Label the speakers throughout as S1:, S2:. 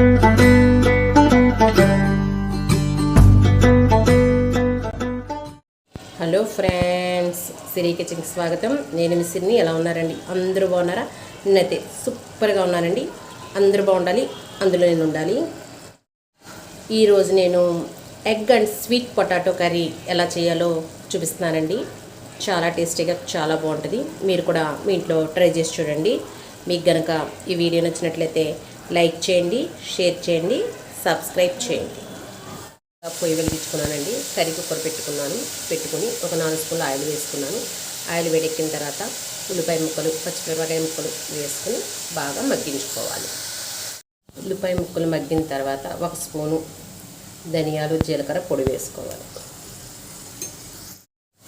S1: Hello friends సిరి కిచెన్కి స్వాగతం. నేను మీ సిరిని ఎలా ఉన్నారండి? అందరూ బాగున్నారా? నిన్నైతే సూపర్గా ఉన్నానండి. అందరూ బాగుండాలి అందులో నేను ఉండాలి. ఈరోజు నేను egg and sweet potato curry ఎలా చేయాలో చూపిస్తున్నానండి. చాలా టేస్టీగా చాలా బాగుంటుంది. మీరు కూడా మీ ఇంట్లో ట్రై చేసి చూడండి. మీకు కనుక ఈ వీడియో నచ్చినట్లయితే లైక్ చేయండి షేర్ చేయండి సబ్స్క్రైబ్ చేయండి. పొయ్యి వెలిగించుకున్నానండి. కర్రీ కుక్కర్ పెట్టుకున్నాను. పెట్టుకుని ఒక నాలుగు స్పూన్లు ఆయిల్ వేసుకున్నాను. ఆయిల్ వేడెక్కిన తర్వాత ఉల్లిపాయ ముక్కలు పచ్చిమిరపకాయ ముక్కలు వేసుకుని బాగా మగ్గించుకోవాలి. ఉల్లిపాయ ముక్కలు మగ్గిన తర్వాత ఒక స్పూను ధనియాలు జీలకర్ర పొడి వేసుకోవాలి.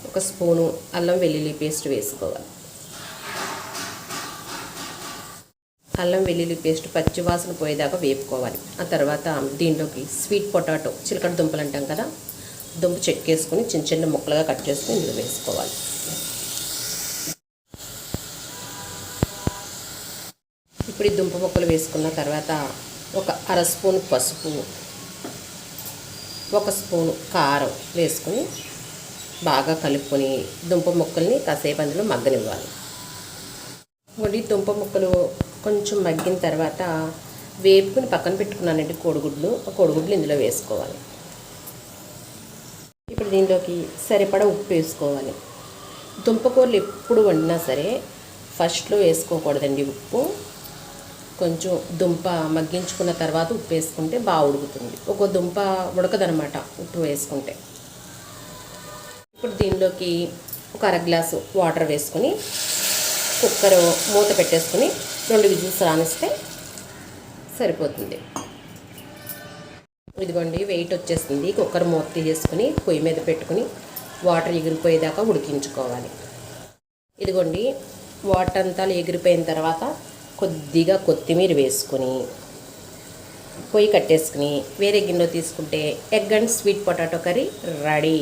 S1: ఒక స్పూను అల్లం వెల్లుల్లి పేస్ట్ వేసుకోవాలి. అల్లం వెల్లుల్లి పేస్ట్ పచ్చివాసన పోయేదాకా వేపుకోవాలి. ఆ తర్వాత దీంట్లోకి స్వీట్ పొటాటో చిలకడ దుంపలు అంటాం కదా దుంప చెక్కేసుకొని చిన్న చిన్న ముక్కలుగా కట్ చేసుకుని ఇందులో వేసుకోవాలి. ఇప్పుడు ఈ దుంప ముక్కలు వేసుకున్న తర్వాత ఒక అర స్పూన్ పసుపు ఒక స్పూన్ కారం వేసుకొని బాగా కలుపుకొని దుంప ముక్కల్ని కాసేపు అందులో మగ్గనివ్వాలి. వడి దుంప ముక్కలు కొంచెం మగ్గిన తర్వాత వేపుకుని పక్కన పెట్టుకున్నానండి కోడిగుడ్లు. ఆ కోడిగుడ్లు ఇందులో వేసుకోవాలి. ఇప్పుడు దీనిలోకి సరిపడా ఉప్పు వేసుకోవాలి. దుంపకూరలు ఎప్పుడు వండినా సరే ఫస్ట్లో వేసుకోకూడదండి ఉప్పు. కొంచెం దుంప మగ్గించుకున్న తర్వాత ఉప్పు వేసుకుంటే బాగా ఉడుకుతుంది. ఒక దుంప ఉడకదనమాట ఉప్పు వేసుకుంటే. ఇప్పుడు దీనిలోకి ఒక అర గ్లాసు వాటర్ వేసుకొని కుక్కర్ మూత పెట్టేసుకుని రెండు విజిల్స్ రానిస్తే సరిపోతుంది. ఇదిగోండి వెయిట్ వచ్చేస్తుంది. కుక్కర్ మూత తీసేసుకుని పొయ్యి మీద పెట్టుకుని వాటర్ ఎగిరిపోయేదాకా ఉడికించుకోవాలి. ఇదిగోండి వాటర్ అంతా ఎగిరిపోయిన తర్వాత కొద్దిగా కొత్తిమీర వేసుకొని పొయ్యి కట్టేసుకుని వేరే గిన్నెలో తీసుకుంటే egg and sweet potato curry ready.